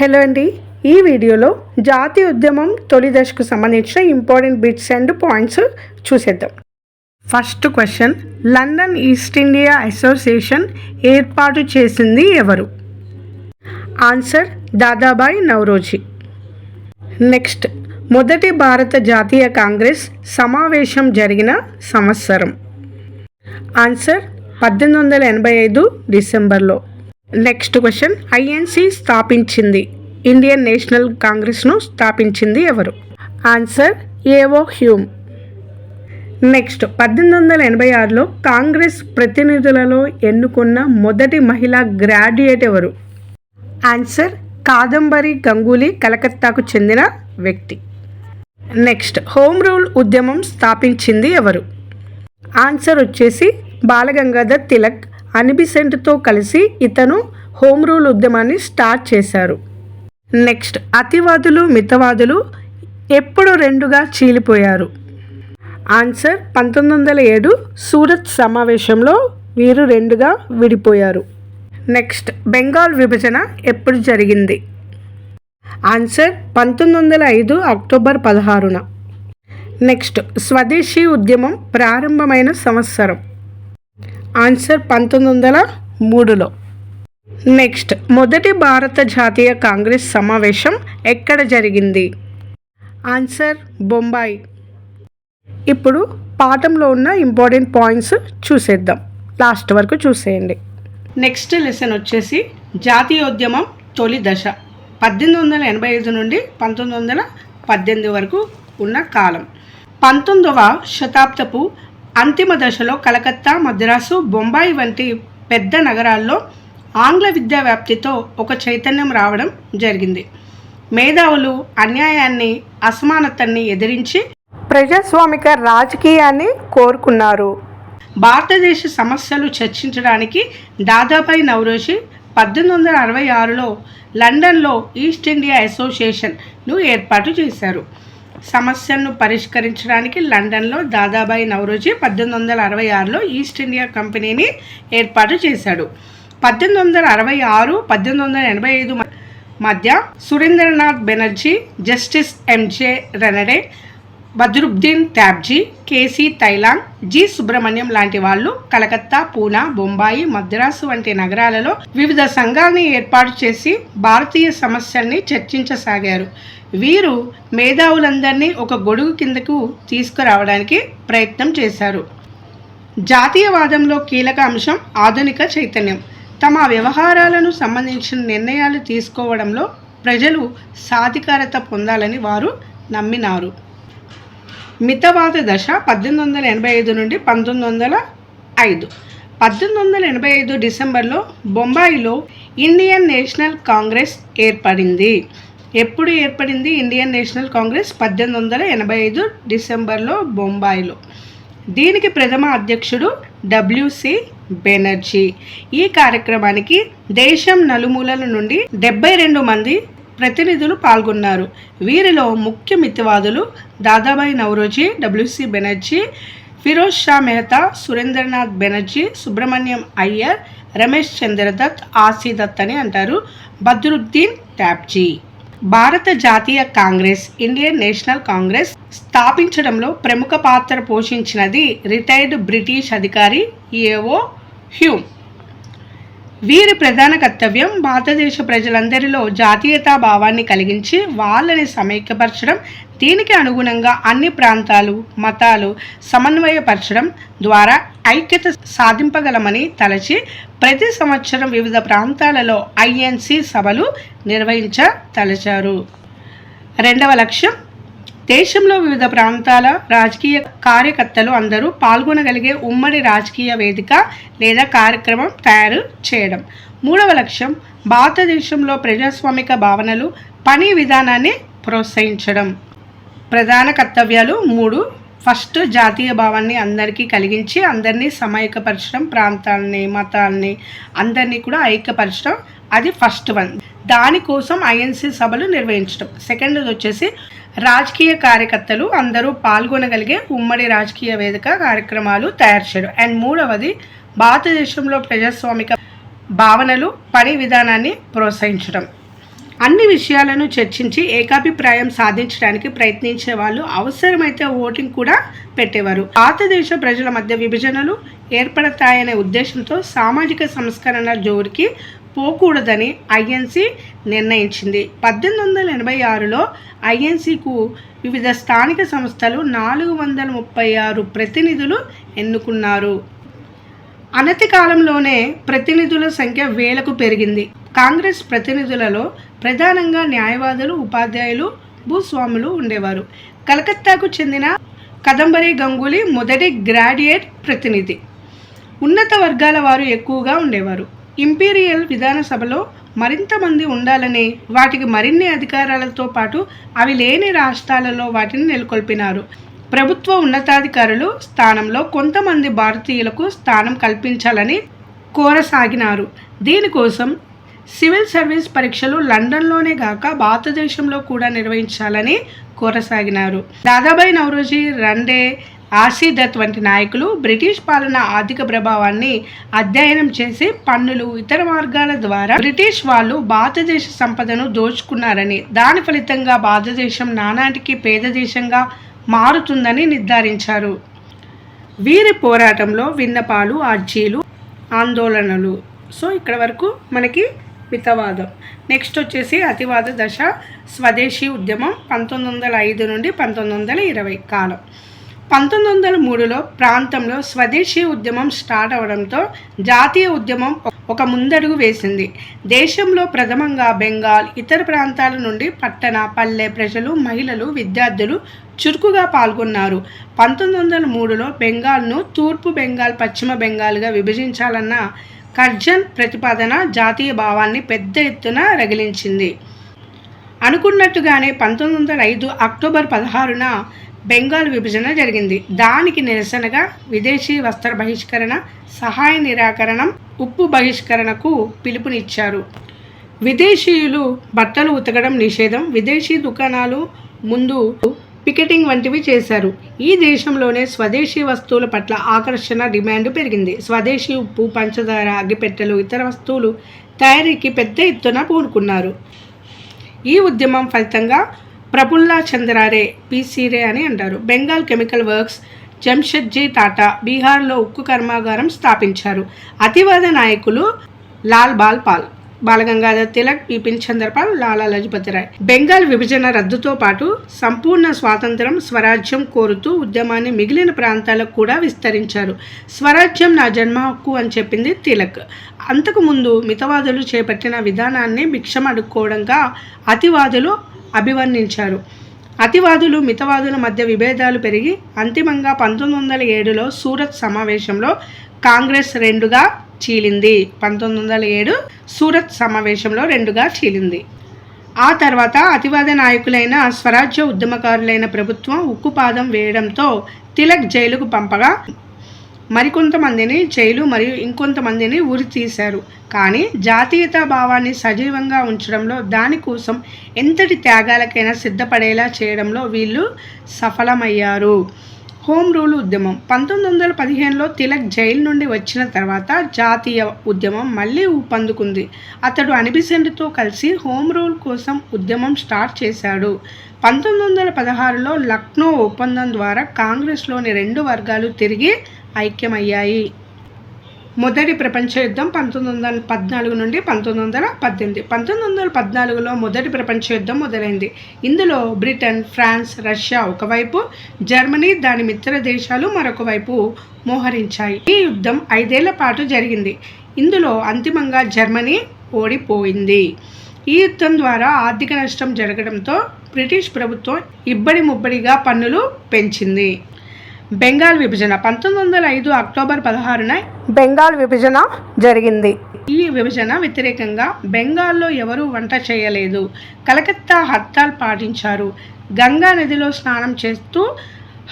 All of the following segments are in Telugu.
హలో అండి. ఈ వీడియోలో జాతీయ ఉద్యమం తొలి దశకు సంబంధించిన ఇంపార్టెంట్ బిట్స్ అండ్ పాయింట్స్ చూసేద్దాం. First question London East India Association ఏర్పాటు చేసింది ఎవరు? ఆన్సర్ దాదాబాయ్ నవరోజీ నెక్స్ట్ మొదటి భారత జాతీయ కాంగ్రెస్ సమావేశం జరిగిన సంవత్సరం. ఆన్సర్ పద్దెనిమిది వందల ఎనభై ఐదు డిసెంబర్లో. నెక్స్ట్ క్వశ్చన్ ఐఎన్సి స్థాపించింది. ఇండియన్ నేషనల్ కాంగ్రెస్ను స్థాపించింది ఎవరు? ఆన్సర్ ఏవో హ్యూమ్ నెక్స్ట్ పద్దెనిమిది వందల ఎనభై ఆరులో కాంగ్రెస్ ప్రతినిధులలో ఎన్నుకున్న మొదటి మహిళా గ్రాడ్యుయేట్ ఎవరు? ఆన్సర్ కాదంబరి గంగూలీ కలకత్తాకు చెందిన వ్యక్తి. నెక్స్ట్ హోమ్ రూల్ ఉద్యమం స్థాపించింది ఎవరు? ఆన్సర్ వచ్చేసి బాలగంగాధర్ తిలక్ అనిబిసెంట్తో కలిసి ఇతను హోమ్ రూల్ ఉద్యమాన్ని స్టార్ట్ చేశారు. నెక్స్ట్ అతివాదులు మితవాదులు ఎప్పుడు రెండుగా చీలిపోయారు. ఆన్సర్ పంతొమ్మిది వందల ఏడు సూరత్ సమావేశంలో వీరు రెండుగా విడిపోయారు. నెక్స్ట్ బెంగాల్ విభజన ఎప్పుడు జరిగింది? ఆన్సర్ పంతొమ్మిది వందల ఐదు అక్టోబర్ పదహారున. నెక్స్ట్ స్వదేశీ ఉద్యమం ప్రారంభమైన సంవత్సరం. ఆన్సర్ పంతొమ్మిది వందల మూడులో. నెక్స్ట్ మొదటి భారత జాతీయ కాంగ్రెస్ సమావేశం ఎక్కడ జరిగింది? ఆన్సర్ బొంబాయి. ఇప్పుడు పాఠంలో ఉన్న ఇంపార్టెంట్ పాయింట్స్ చూసేద్దాం. లాస్ట్ వరకు చూసేయండి. నెక్స్ట్ లెసన్ వచ్చేసి జాతీయోద్యమం తొలి దశ. పద్దెనిమిది వందల ఎనభై ఐదు నుండి పంతొమ్మిది వందల పద్దెనిమిది వరకు ఉన్న కాలం. పంతొమ్మిదవ శతాబ్దపు అంతిమ దశలో కలకత్తా మద్రాసు బొంబాయి వంటి పెద్ద నగరాల్లో ఆంగ్ల విద్యా వ్యాప్తితో ఒక చైతన్యం రావడం జరిగింది. మేధావులు అన్యాయాన్ని అసమానతని ఎదిరించి ప్రజాస్వామిక రాజకీయాన్ని కోరుకున్నారు. భారతదేశ సమస్యలు చర్చించడానికి దాదాబాయి నవరోజీ పద్దెనిమిది వందల అరవై ఆరులో లండన్లో ఈస్ట్ ఇండియా అసోసియేషన్ను ఏర్పాటు చేశారు. సమస్యను పరిష్కరించడానికి లండన్లో దాదాబాయి నవరోజీ పద్దెనిమిది వందల అరవై ఆరులో ఈస్ట్ ఇండియా కంపెనీని ఏర్పాటు చేశాడు. పద్దెనిమిది వందల అరవై ఆరు పద్దెనిమిది వందల ఎనభై ఐదు మధ్య Surendranath Banerjee justice MJ Ranade Badruddin Tyabji KC Telang G Subrahmanyam లాంటి వాళ్ళు కలకత్తా పూనా బొంబాయి మద్రాసు వంటి నగరాలలో వివిధ సంఘాలని ఏర్పాటు చేసి భారతీయ సమస్యల్ని చర్చించసాగారు. వీరు మేధావులందరినీ ఒక గొడుగు కిందకు తీసుకురావడానికి ప్రయత్నం చేశారు. జాతీయవాదంలో కీలక అంశం ఆధునిక చైతన్యం. తమ వ్యవహారాలను సంబంధించిన నిర్ణయాలు తీసుకోవడంలో ప్రజలు సాధికారత పొందాలని వారు నమ్మినారు. మితవాద దశ పద్దెనిమిది వందల ఎనభై ఐదు నుండి పంతొమ్మిది వందల ఐదు. పద్దెనిమిది వందల ఎనభై ఐదు డిసెంబర్లో బొంబాయిలో ఇండియన్ నేషనల్ కాంగ్రెస్ ఏర్పడింది. ఎప్పుడు ఏర్పడింది ఇండియన్ నేషనల్ కాంగ్రెస్? పద్దెనిమిది వందల ఎనభై ఐదు డిసెంబర్లో బొంబాయిలో. దీనికి ప్రథమ అధ్యక్షుడు డబ్ల్యూసి బెనర్జీ. ఈ కార్యక్రమానికి దేశం నలుమూలల నుండి డెబ్బై రెండు మంది ప్రతినిధులు పాల్గొన్నారు. వీరిలో ముఖ్య మితివాదులు దాదాబాయి నవరోజీ డబ్ల్యూసి బెనర్జీ ఫిరోజ్ షా మెహతా సురేంద్రనాథ్ బెనర్జీ సుబ్రహ్మణ్యం అయ్యర్ రమేష్ చంద్రదత్ ఆసీదత్ అని అంటారు. బద్రుద్దీన్ ట్యాబ్జీ భారత జాతీయ కాంగ్రెస్ ఇండియన్ నేషనల్ కాంగ్రెస్ స్థాపించడంలో ప్రముఖ పాత్ర పోషించినది రిటైర్డ్ బ్రిటిష్ అధికారి ఏఓ హ్యూమ్. వీరి ప్రధాన కర్తవ్యం భారతదేశ ప్రజలందరిలో జాతీయతా భావాన్ని కలిగించి వాళ్ళని సమైక్యపరచడం దీనికి అనుగుణంగా అన్ని ప్రాంతాలు మతాలు సమన్వయపరచడం ద్వారా ఐక్యత సాధింపగలమని తలచి ప్రతి సంవత్సరం వివిధ ప్రాంతాలలో ఐఎన్సి సభలు నిర్వహించ తలచారు. రెండవ లక్ష్యం దేశంలో వివిధ ప్రాంతాల రాజకీయ కార్యకర్తలు అందరూ పాల్గొనగలిగే ఉమ్మడి రాజకీయ వేదిక లేదా కార్యక్రమం తయారు చేయడం. మూడవ లక్ష్యం భారతదేశంలో ప్రజాస్వామిక భావనలు పని విధానాన్ని ప్రోత్సహించడం. ప్రధాన కర్తవ్యాలు మూడు. ఫస్ట్ జాతీయ భావాన్ని అందరికీ కలిగించి అందరినీ సమైక్యపరచడం ప్రాంతాలని మతాలని అందరినీ కూడా ఐక్యపరచడం. అది ఫస్ట్ వన్. దానికోసం ఐఎన్సి సభలు నిర్వహించడం. సెకండ్ వచ్చేసి రాజకీయ కార్యకర్తలు అందరూ పాల్గొనగలిగే ఉమ్మడి రాజకీయ వేదిక కార్యక్రమాలు తయారు చేయడం. అండ్ మూడవది భారతదేశంలో ప్రజాస్వామిక భావనలు పని విధానాన్ని ప్రోత్సహించడం. అన్ని విషయాలను చర్చించి ఏకాభిప్రాయం సాధించడానికి ప్రయత్నించే వాళ్ళు అవసరమైతే ఓటింగ్ కూడా పెట్టేవారు. భారతదేశ ప్రజల మధ్య విభజనలు ఏర్పడతాయనే ఉద్దేశంతో సామాజిక సంస్కరణ జోరికి పోకూడదని ఐఎన్సీ నిర్ణయించింది. పద్దెనిమిది వందల ఎనభై ఆరులో ఐఎన్సికు వివిధ స్థానిక సంస్థలు నాలుగు వందల ముప్పై ఆరు ప్రతినిధులు ఎన్నుకున్నారు. అనతి కాలంలోనే ప్రతినిధుల సంఖ్య వేలకు పెరిగింది. కాంగ్రెస్ ప్రతినిధులలో ప్రధానంగా న్యాయవాదులు ఉపాధ్యాయులు భూస్వాములు ఉండేవారు. కలకత్తాకు చెందిన కదంబరి గంగూలీ మొదటి గ్రాడ్యుయేట్ ప్రతినిధి. ఉన్నత వర్గాల వారు ఎక్కువగా ఉండేవారు. ఇంపీరియల్ విధాన సభలో మరింత మంది ఉండాలని వాటికి మరిన్ని అధికారాలతో పాటు అవి లేని రాష్ట్రాలలో వాటిని నెలకొల్పినారు. ప్రభుత్వ ఉన్నతాధికారులు స్థానంలో కొంతమంది భారతీయులకు స్థానం కల్పించాలని కోరసాగినారు. దీనికోసం సివిల్ సర్వీస్ పరీక్షలు లండన్లోనే కాక భారతదేశంలో కూడా నిర్వహించాలని కోరసాగినారు. దాదాబాయి నవరోజీ రండే ఆర్సీ దత్ వంటి నాయకులు బ్రిటిష్ పాలన ఆర్థిక ప్రభావాన్ని అధ్యయనం చేసి పన్నులు ఇతర మార్గాల ద్వారా బ్రిటిష్ వాళ్ళు భారతదేశ సంపదను దోచుకున్నారని దాని ఫలితంగా భారతదేశం నానాటికి పేద దేశంగా మారుతుందని నిర్ధారించారు. వీరి పోరాటంలో విన్నపాలు అర్జీలు ఆందోళనలు. సో ఇక్కడ వరకు మనకి మితవాదం. నెక్స్ట్ వచ్చేసి అతివాద దశ స్వదేశీ ఉద్యమం పంతొమ్మిది వందల ఐదు నుండి పంతొమ్మిది వందల ఇరవై కాలం. పంతొమ్మిది వందల మూడులో ప్రాంతంలో స్వదేశీ ఉద్యమం స్టార్ట్ అవడంతో జాతీయ ఉద్యమం ఒక ముందడుగు వేసింది. దేశంలో ప్రథమంగా బెంగాల్ ఇతర ప్రాంతాల నుండి పట్టణ పల్లె ప్రజలు మహిళలు విద్యార్థులు చురుకుగా పాల్గొన్నారు. పంతొమ్మిది వందల మూడులో బెంగాల్ను తూర్పు బెంగాల్ పశ్చిమ బెంగాల్గా విభజించాలన్న కర్జన్ ప్రతిపాదన జాతీయ భావాన్ని పెద్ద ఎత్తున రగిలించింది. అనుకున్నట్టుగానే పంతొమ్మిది వందల ఐదు అక్టోబర్ పదహారున బెంగాల్ విభజన జరిగింది. దానికి నిరసనగా విదేశీ వస్త్ర బహిష్కరణ సహాయ నిరాకరణం ఉప్పు బహిష్కరణకు పిలుపునిచ్చారు. విదేశీయులు బట్టలు ఉతకడం నిషేధం విదేశీ దుకాణాలు ముందు పికెటింగ్ వంటివి చేశారు. ఈ దేశంలోనే స్వదేశీ వస్తువుల పట్ల ఆకర్షణ డిమాండ్ పెరిగింది. స్వదేశీ ఉప్పు పంచదార అగ్గిపెట్టెలు ఇతర వస్తువులు తయారీకి పెద్ద ఎత్తున పూనుకున్నారు. ఈ ఉద్యమం ఫలితంగా ప్రఫుల్లా చంద్రారే పీసీరే అని అంటారు. బెంగాల్ కెమికల్ వర్క్స్ జంషెడ్జీ టాటా బీహార్లో ఉక్కు కర్మాగారం స్థాపించారు. అతివాద నాయకులు లాల్ బాల్ పాల్ బాలగంగాధర్ తిలక్ బిపిన్ చంద్రపాల్ లాలా లజపతి రాయ్. బెంగాల్ విభజన రద్దుతో పాటు సంపూర్ణ స్వాతంత్రం స్వరాజ్యం కోరుతూ ఉద్యమాన్ని మిగిలిన ప్రాంతాలకు కూడా విస్తరించారు. స్వరాజ్యం నా జన్మ హక్కు అని చెప్పింది తిలక్. అంతకుముందు మితవాదులు చేపట్టిన విధానాన్ని భిక్షం అడుక్కోవడంగా అతివాదులు అభివర్ణించారు. అతివాదులు మితవాదుల మధ్య విభేదాలు పెరిగి అంతిమంగా పంతొమ్మిది వందల ఏడులో సూరత్ సమావేశంలో కాంగ్రెస్ రెండుగా చీలింది. పంతొమ్మిది వందల ఏడు సూరత్ సమావేశంలో రెండుగా చీలింది. ఆ తర్వాత అతివాద నాయకులైన స్వరాజ్య ఉద్యమకారులైన ప్రభుత్వం ఉక్కుపాదం వేయడంతో తిలక్ జైలుకు పంపగా మరికొంతమందిని జైలు మరియు ఇంకొంతమందిని ఉరి తీశారు. కానీ జాతీయతా భావాన్ని సజీవంగా ఉంచడంలో దానికోసం ఎంతటి త్యాగాలకైనా సిద్ధపడేలా చేయడంలో వీళ్ళు సఫలమయ్యారు. హోమ్ రూల్ ఉద్యమం. పంతొమ్మిది వందల పదిహేనులో తిలక్ జైలు నుండి వచ్చిన తర్వాత జాతీయ ఉద్యమం మళ్ళీ ఊపందుకుంది. అతడు అనిబిసెంట్తో కలిసి హోమ్ రూల్ కోసం ఉద్యమం స్టార్ట్ చేశాడు. పంతొమ్మిది వందల పదహారులో లక్నో ఒప్పందం ద్వారా కాంగ్రెస్లోని రెండు వర్గాలు తిరిగి ఐక్యమయ్యాయి. మొదటి ప్రపంచ యుద్ధం పంతొమ్మిది వందల పద్నాలుగు నుండి పంతొమ్మిది వందల పద్దెనిమిది. పంతొమ్మిది వందల పద్నాలుగులో మొదటి ప్రపంచ యుద్ధం మొదలైంది. ఇందులో బ్రిటన్ ఫ్రాన్స్ రష్యా ఒకవైపు జర్మనీ దాని మిత్ర దేశాలు మరొక వైపు మోహరించాయి. ఈ యుద్ధం ఐదేళ్ళ పాటు జరిగింది. ఇందులో అంతిమంగా జర్మనీ ఓడిపోయింది. ఈ యుద్ధం ద్వారా ఆర్థిక నష్టం జరగడంతో బ్రిటిష్ ప్రభుత్వం ఇబ్బడి ముబ్బడిగా పన్నులు పెంచింది. బెంగాల్ విభజన పంతొమ్మిది వందల ఐదు అక్టోబర్ పదహారున బెంగాల్ విభజన జరిగింది. ఈ విభజన వ్యతిరేకంగా బెంగాల్లో ఎవరూ వంట చేయలేదు. కలకత్తా హర్తాల్ పాటించారు. గంగా నదిలో స్నానం చేస్తూ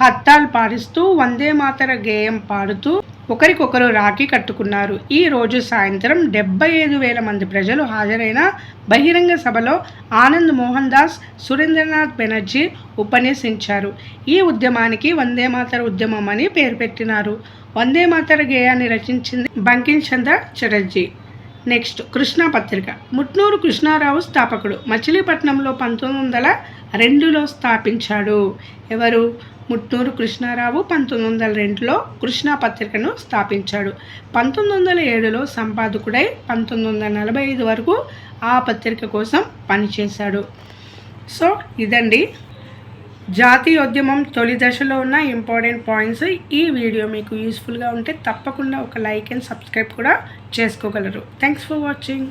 హర్తాల్ పాటిస్తూ వందే మాతర గేయం పాడుతూ ఒకరికొకరు రాఖీ కట్టుకున్నారు. ఈ రోజు సాయంత్రం డెబ్బై ఐదు వేల మంది ప్రజలు హాజరైన బహిరంగ సభలో ఆనంద్ మోహన్ దాస్ సురేంద్రనాథ్ బెనర్జీ ఉపన్యసించారు. ఈ ఉద్యమానికి వందే మాతర ఉద్యమం అని పేరు పెట్టినారు. వందే మాతర గేయాన్ని రచించింది బంకిం చంద్ర చటర్జీ. నెక్స్ట్ కృష్ణా పత్రిక ముట్నూరు కృష్ణారావు స్థాపకుడు. మచిలీపట్నంలో పంతొమ్మిది వందల రెండులో స్థాపించాడు. ఎవరు? ముట్నూరు కృష్ణారావు పంతొమ్మిది వందల రెండులో కృష్ణా పత్రికను స్థాపించాడు. పంతొమ్మిది వందల ఏడులో సంపాదకుడై పంతొమ్మిది వందల నలభై ఐదు వరకు ఆ పత్రిక కోసం పనిచేశాడు. సో ఇదండి. జాతీయోద్యమం తొలి దశలో ఉన్న ఇంపార్టెంట్ పాయింట్స్. ఈ వీడియో మీకు యూస్ఫుల్గా ఉంటే తప్పకుండా ఒక లైక్ అండ్ సబ్స్క్రైబ్ కూడా చేసుకోగలరు. Thanks for watching.